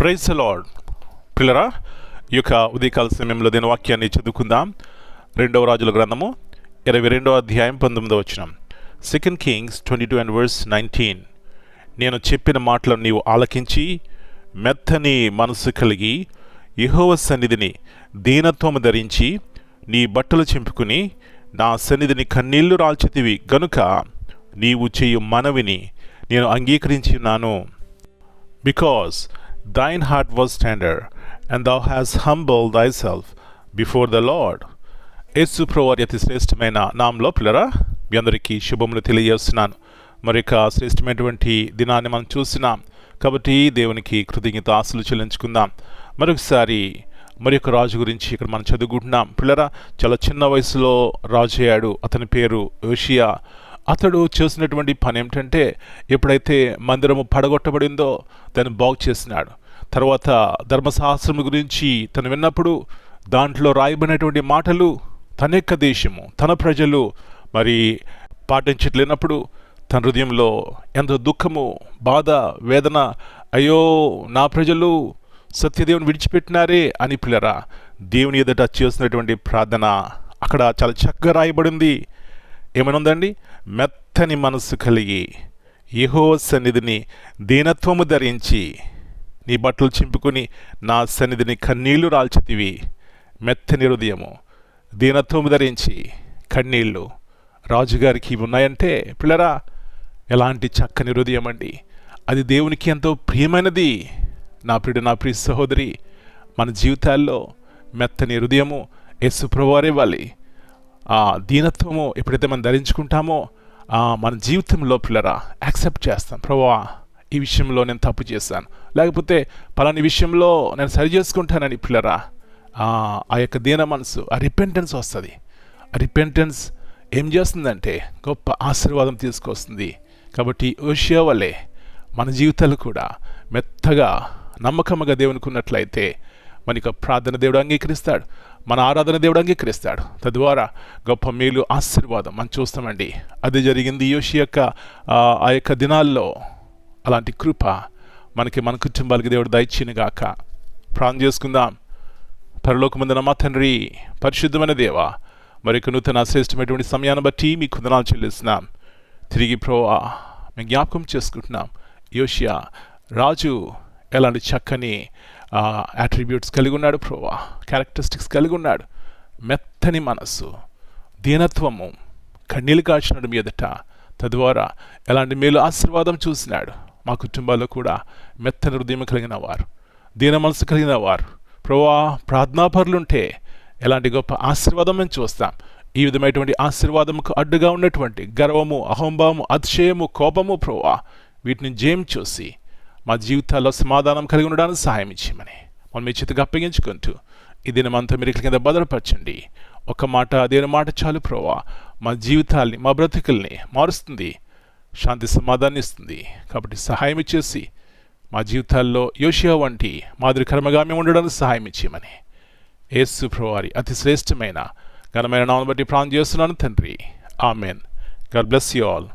Praise lord పిల్లరా ఈ యొక్క ఉదయకాల సమయంలో దీని వాక్యాన్ని చదువుకుందాం. రెండవ రాజుల గ్రంథము ఇరవై రెండవ అధ్యాయం పంతొమ్మిదవ వచ్చిన second Kings twenty two and verse nineteen నేను చెప్పిన మాటలను నీవు ఆలకించి మెత్తని మనసు కలిగి యహోవ సన్నిధిని దీనత్వము ధరించి నీ బట్టలు చింపుకుని నా సన్నిధిని కన్నీళ్ళు రాల్చితివి. గనుక నీవు చేయు మనవిని నేను అంగీకరించున్నాను because thine heart was tender, and thou hast humbled thyself before the Lord. Yesu ప్రవర్యతి అతి శ్రేష్టమైన నాంలో పిల్లరా మీ అందరికీ శుభములు తెలియజేస్తున్నాను. మరి యొక్క శ్రేష్టమైనటువంటి దినాన్ని మనం చూస్తున్నాం. కాబట్టి దేవునికి కృతజ్ఞత ఆశలు చెల్లించుకుందాం. మరొకసారి మరి యొక్క రాజు గురించి ఇక్కడ మనం చదువుకుంటున్నాం. పిల్లరా చాలా చిన్న వయసులో రాజు అయ్యాడు. అతని పేరు యోషియా. అతడు చేసినటువంటి పని ఏమిటంటే ఎప్పుడైతే మందిరము పడగొట్టబడిందో దాన్ని బాగు చేసినాడు. తర్వాత ధర్మశాస్త్రం గురించి తను విన్నప్పుడు దాంట్లో రాయబడినటువంటి మాటలు తన యొక్క దేశము తన ప్రజలు మరి పాటించట్లేనప్పుడు తన హృదయంలో ఎంతో దుఃఖము బాధ వేదన అయ్యో నా ప్రజలు సత్యదేవుని విడిచిపెట్టినారే అని పిల్లరా దేవుని ఎదుట చేసినటువంటి ప్రార్థన అక్కడ చాలా చక్కగా రాయబడింది. ఏమైనా ఉందండి మెత్తని మనసు కలిగి యహో సన్నిధిని దీనత్వము ధరించి నీ బట్టలు చింపుకొని నా సన్నిధిని కన్నీళ్ళు రాల్చితివి. మెత్తని హృదయము దీనత్వము ధరించి కన్నీళ్ళు రాజుగారికి ఇవి ఉన్నాయంటే పిల్లరా ఎలాంటి చక్కని హృదయం అండి. అది దేవునికి ఎంతో ప్రియమైనది. నా ప్రియుడు నా ప్రియ సహోదరి మన జీవితాల్లో మెత్తని హృదయము యేసు ప్రభువారే ఆ దీనత్వము ఎప్పుడైతే మనం ధరించుకుంటామో మన జీవితంలో పిల్లరా యాక్సెప్ట్ చేస్తాం. ప్రభా ఈ విషయంలో నేను తప్పు చేశాను. లేకపోతే పలాని విషయంలో నేను సరి చేసుకుంటానని పిల్లరా ఆ యొక్క దీన మనసు ఆ రిపెంటెన్స్ వస్తుంది. ఆ రిపెంటెన్స్ ఏం చేస్తుందంటే గొప్ప ఆశీర్వాదం తీసుకొస్తుంది. కాబట్టి ఓషియా వలె మన జీవితాలు కూడా మెత్తగా నమ్మకముగా దేవునికి ఉన్నట్లయితే మనకి ప్రార్థన దేవుడు అంగీకరిస్తాడు. మన ఆరాధన దేవుడు అంగీకరిస్తాడు. తద్వారా గొప్ప మేలు ఆశీర్వాదం మనం చూస్తామండి. అది జరిగింది యోషి యొక్క ఆ, యొక్క దినాల్లో. అలాంటి కృప మనకి మన కుటుంబాలకి దేవుడు దయచినగాక ప్రాణం చేసుకుందాం. పరలోకమందున మా తండ్రి పరిశుద్ధమైన దేవా మరొక నూతన శ్రేష్టమైనటువంటి సమయాన్ని బట్టి మీ కుదనాలు చెల్లిస్తున్నాం. తిరిగి ప్రోవా మేము జ్ఞాపకం చేసుకుంటున్నాం. యోషియా రాజు ఎలాంటి చక్కని అట్రిబ్యూట్స్ కలిగి ఉన్నాడు ప్రోవా క్యారెక్టరిస్టిక్స్ కలిగి ఉన్నాడు. మెత్తని మనస్సు దీనత్వము కన్నీళ్ళు కాచినాడు మీ ఎదుట. తద్వారా ఎలాంటి మేలు ఆశీర్వాదం చూసినాడు. మా కుటుంబాల్లో కూడా మెత్తని హృదయం కలిగిన వారు దీన మనసు కలిగిన వారు. ప్రభా ప్రార్థనాపరులుంటే ఎలాంటి గొప్ప ఆశీర్వాదం మేము చూస్తాం. ఈ విధమైనటువంటి ఆశీర్వాదముకు అడ్డుగా ఉన్నటువంటి గర్వము అహంభావము అతిశయము కోపము ప్రభా వీటిని జయం చూసి మా జీవితాల్లో సమాధానం కలిగి ఉండడానికి సహాయం ఇచ్చేయమని మనం మీ చేతికి అప్పగించుకుంటూ ఈ దినమంతా మీరు కింద భద్రపరచండి. ఒక మాట అదే మాట చాలు ప్రోవా మా జీవితాల్ని మా బ్రతుకుల్ని మారుస్తుంది. శాంతి సమాధానం ఇస్తుంది. కాబట్టి సహాయం ఇచ్చేసి మా జీవితాల్లో యోషియా వంటి మాదిరి మేము ఉండడానికి సహాయం ఇచ్చేయమని యేసు ప్రభువారి అతి శ్రేష్టమైన ఘనమైన నామం బట్టి ప్రాణం చేస్తున్నాను తండ్రి. Amen. God bless you all.